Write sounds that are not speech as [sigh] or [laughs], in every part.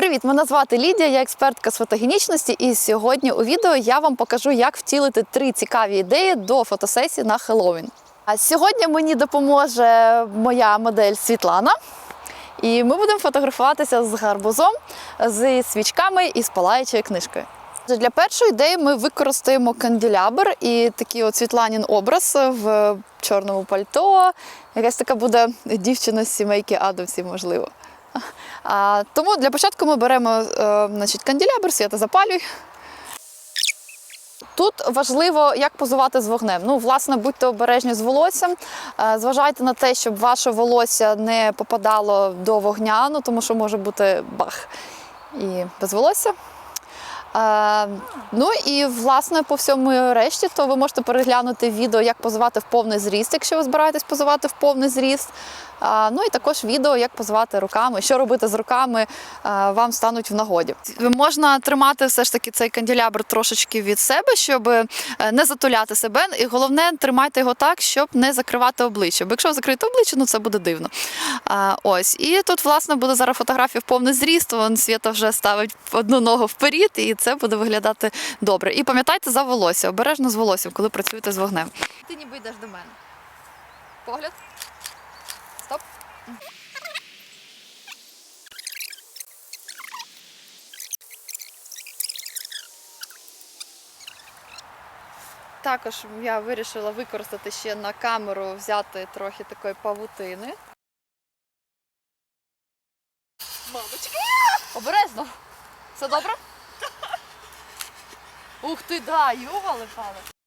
Привіт, мене звати Лідія, я експертка з фотогенічності. І сьогодні у відео я вам покажу, як втілити три цікаві ідеї до фотосесії на Хеллоуін. А сьогодні мені допоможе моя модель Світлана. І ми будемо фотографуватися з гарбузом, з свічками і з палаючою книжкою. Для першої ідеї ми використаємо канделябр і такий от Світланін образ в чорному пальто. Якась така буде дівчина з сімейки Адамсів, можливо. А, тому для початку ми беремо е, значить, канділябр, свята запалюй. Тут важливо, як позувати з вогнем. Ну, власне, будьте обережні з волоссям. Е, Зважайте на те, щоб ваше волосся не попадало до вогня, ну, тому що може бути бах і без волосся. Е, ну і власне по всьому решті, то ви можете переглянути відео, як позувати в повний зріст, якщо ви збираєтесь позувати в повний зріст. Е, ну і також відео, як позувати руками, що робити з руками, е, вам стануть в нагоді. Можна тримати все ж таки цей канделябр трошечки від себе, щоб е, не затуляти себе. І головне, тримайте його так, щоб не закривати обличчя. Бо якщо ви закриєте обличчя, ну це буде дивно. А, ось. І тут, власне, буде зараз фотографія в повний зріст. Вон Свята вже ставить одну ногу вперед, і це буде виглядати добре. І пам'ятайте за волосся, обережно з волоссям, коли працюєте з вогнем. Ти ніби йдеш до мене. Погляд. Стоп. Також я вирішила використати ще на камеру, взяти трохи такої павутини. Мамочки! Обережно! Все добре? Ух ти, да, ювали пали.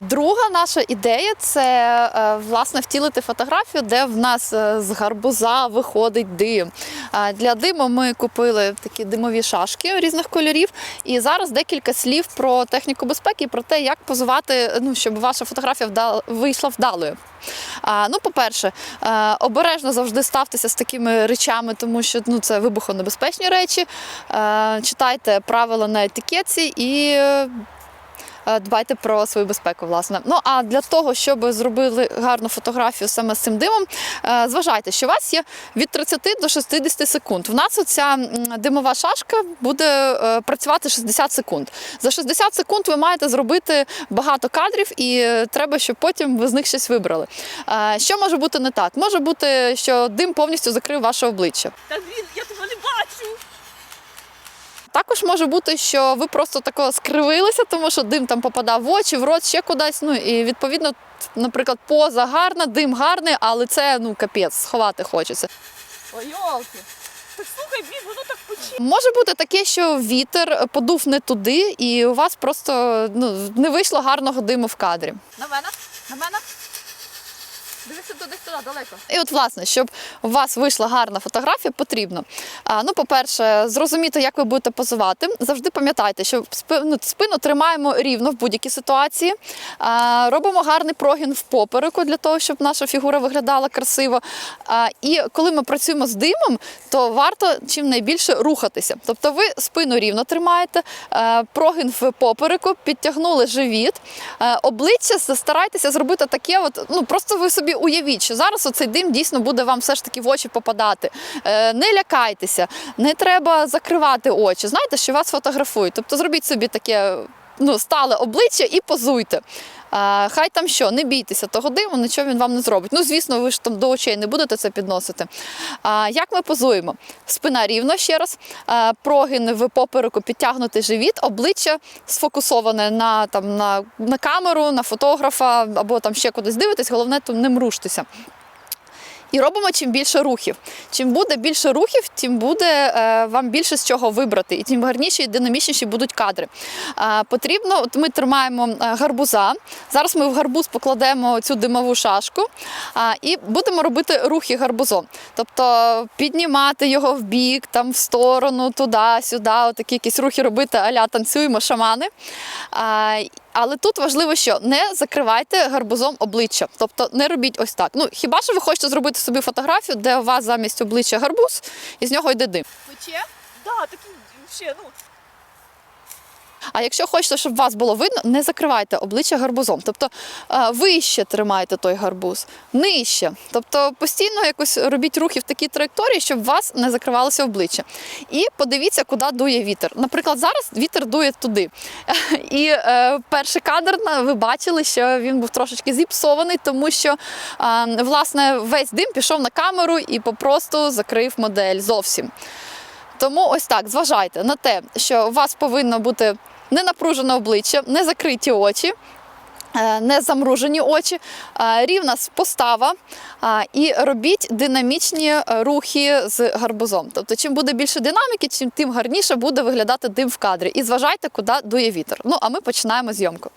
Друга наша ідея це е, власне втілити фотографію, де в нас е, з гарбуза виходить дим. Для диму ми купили такі димові шашки різних кольорів. І зараз декілька слів про техніку безпеки і про те, як позувати, ну щоб ваша фотографія вдала, вийшла вдалою. Ну, по-перше, е, обережно завжди ставтеся з такими речами, тому що ну, це вибухонебезпечні речі. Читайте правила на етикетці і дбайте про свою безпеку, власне. Ну а для того, щоб зробили гарну фотографію саме з цим димом, е, зважайте, що у вас є від 30 до 60 секунд. В нас оця димова шашка буде е, працювати 60 секунд. За 60 секунд ви маєте зробити багато кадрів, і е, треба, щоб потім ви з них щось вибрали. Е, Що може бути не так? Може бути, що дим повністю закрив ваше обличчя. Та він, я тебе не бачу. Також може бути, що ви просто тако скривилися, тому що дим там попадав в очі, в рот, ще кудись. Ну і відповідно, наприклад, поза гарна, дим гарний, але це ну капець, сховати хочеться. Ой, йолки. Так слухай, блін, воно так пече. Може бути таке, що вітер подув не туди, і у вас просто ну, не вийшло гарного диму в кадрі. На мене, на мене. Дивися туди туди, далеко. І от, власне, щоб у вас вийшла гарна фотографія, потрібно. А, ну, по-перше, зрозуміти, як ви будете позувати. Завжди пам'ятайте, що спи- ну, спину тримаємо рівно в будь-якій ситуації. А, робимо гарний прогін в попереку для того, щоб наша фігура виглядала красиво. А, і коли ми працюємо з димом, то варто чим найбільше рухатися. Тобто ви спину рівно тримаєте, е, прогін в попереку, підтягнули живіт, е, обличчя старайтеся зробити таке, от, ну просто ви собі уявіть, що зараз оцей дим дійсно буде вам все ж таки в очі попадати. Е, Не лякайтеся, не треба закривати очі. Знаєте, що вас фотографують. Тобто зробіть собі таке ну, стале обличчя і позуйте. А, хай там що, не бійтеся того диму, нічого він вам не зробить. Ну, звісно, ви ж там до очей не будете це підносити. А, як ми позуємо? Спина рівно ще раз, а, прогин в попереку, підтягнутий живіт, обличчя сфокусоване на, там, на, на камеру, на фотографа або там ще кудись дивитесь, головне, то не мружтеся. І робимо чим більше рухів. Чим буде більше рухів, тим буде е, вам більше з чого вибрати, і тим гарніші і динамічніші будуть кадри. Е, потрібно, от ми тримаємо е, гарбуза. Зараз ми в гарбуз покладемо цю димову шашку е, і будемо робити рухи гарбузом. Тобто піднімати його в бік, там в сторону, туди, сюди, отакі якісь рухи робити, аля танцюємо шамани. Е, але тут важливо, що не закривайте гарбузом обличчя, тобто не робіть ось так. Ну хіба що ви хочете зробити собі фотографію, де у вас замість обличчя гарбуз, і з нього йде дим. Пече? Да, такий ще, ну. А якщо хочете, щоб вас було видно, не закривайте обличчя гарбузом. Тобто е, вище тримайте той гарбуз, нижче. Тобто постійно якось робіть рухи в такій траєкторії, щоб вас не закривалося обличчя. І подивіться, куди дує вітер. Наприклад, зараз вітер дує туди. [laughs] І е, перший кадр ви бачили, що він був трошечки зіпсований, тому що е, власне весь дим пішов на камеру і попросту закрив модель зовсім. Тому ось так, зважайте на те, що у вас повинно бути не напружене обличчя, не закриті очі. е, Не замружені очі, е, рівна постава е, і робіть динамічні рухи з гарбузом. Тобто, чим буде більше динаміки, чим тим гарніше буде виглядати дим в кадрі. І зважайте, куди дує вітер. Ну а ми починаємо зйомку.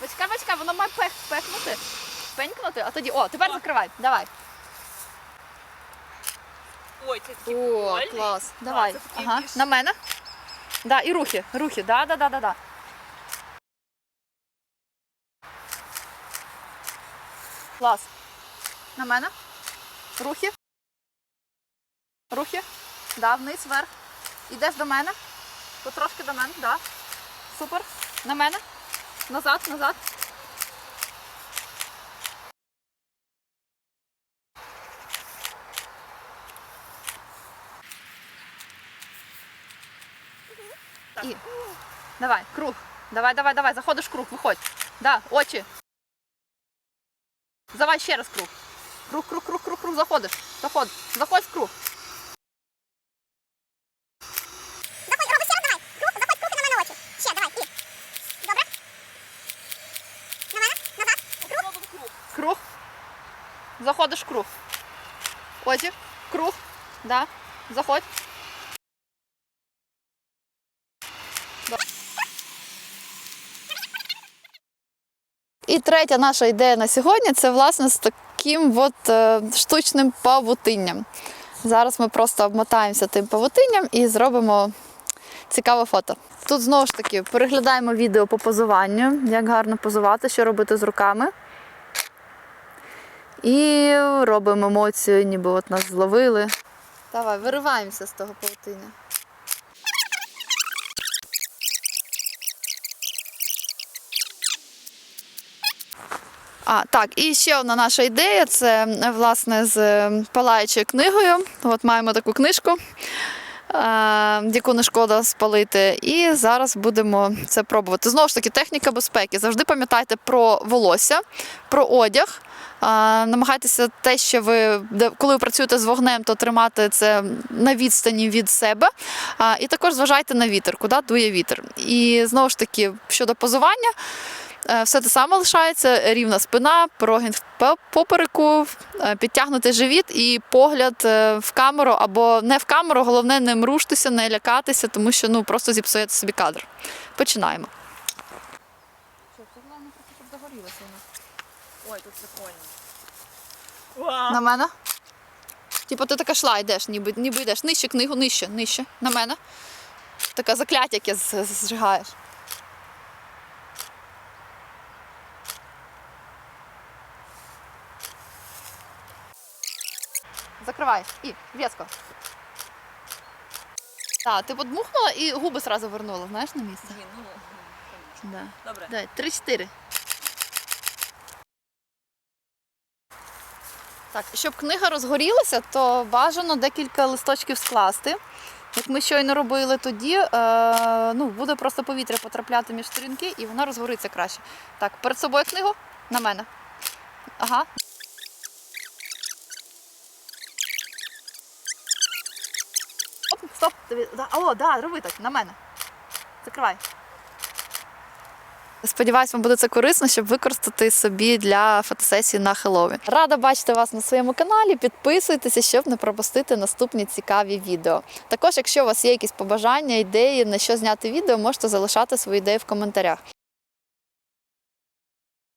Бачка, бачка, воно має пех, пехнути, пенькнути, а тоді. О, тепер закривай. Давай. Ой, це такий О, клас. Давай. це Ага. На мене. Да, і рухи. Рухи. Да, да, да, да, да. Клас. На мене. Рухи. Рухи. Да, вниз, вверх. Ідеш до мене. Потрошки до мене, да. Супер. На мене. Назад, назад. І. Давай, круг. Давай, давай, давай. Заходиш в круг, виходь. Да, очі. Давай ще раз круг. Круг, круг, круг, круг, круг, заходиш. Заход. Заходь в круг. Круг. Заходиш в круг. Очі. Круг. Да. Заходь. І третя наша ідея на сьогодні це власне з таким от е, штучним павутинням. Зараз ми просто обмотаємося тим павутинням і зробимо цікаве фото. Тут знову ж таки переглядаємо відео по позуванню, як гарно позувати, що робити з руками. І робимо емоцію, ніби от нас зловили. Давай, вириваємося з того павутиння. А, так, і ще одна наша ідея це власне з е, палаючою книгою. От маємо таку книжку, е, яку не шкода спалити. І зараз будемо це пробувати. Знову ж таки, техніка безпеки. Завжди пам'ятайте про волосся, про одяг. Е, Намагайтеся те, що ви коли ви працюєте з вогнем, то тримати це на відстані від себе. І також зважайте на вітер, куди дує вітер. І знову ж таки, щодо позування. Е, Все те саме лишається: рівна спина, прогін в попереку, е, підтягнутий живіт і погляд е, в камеру або не в камеру. Головне не мружтеся, не лякатися, тому що ну просто зіпсуєте собі кадр. Починаємо. Що, це головне просто, щоб загорілося. Ой, тут прикольно. На мене. Типу, ти така шла, йдеш, ніби, ніби йдеш. Нижче книгу, нижче, нижче. На мене. Таке закляття, яке зжигаєш. Закриваєш. І в'язко. Так, ти подмухнула і губи сразу вернула, знаєш, на місце? Ні, ну, Да. Добре. Дай, три-чотири. Так, щоб книга розгорілася, то бажано декілька листочків скласти. Як ми щойно робили, тоді е, ну, буде просто повітря потрапляти між сторінки і вона розгориться краще. Так, перед собою книгу на мене. Ага. Стоп. Тобі- О, да, роби так, на мене. Закривай. Сподіваюсь, вам буде це корисно, щоб використати собі для фотосесії на Хелові. Рада бачити вас на своєму каналі. Підписуйтеся, щоб не пропустити наступні цікаві відео. Також, якщо у вас є якісь побажання, ідеї, на що зняти відео, можете залишати свої ідеї в коментарях.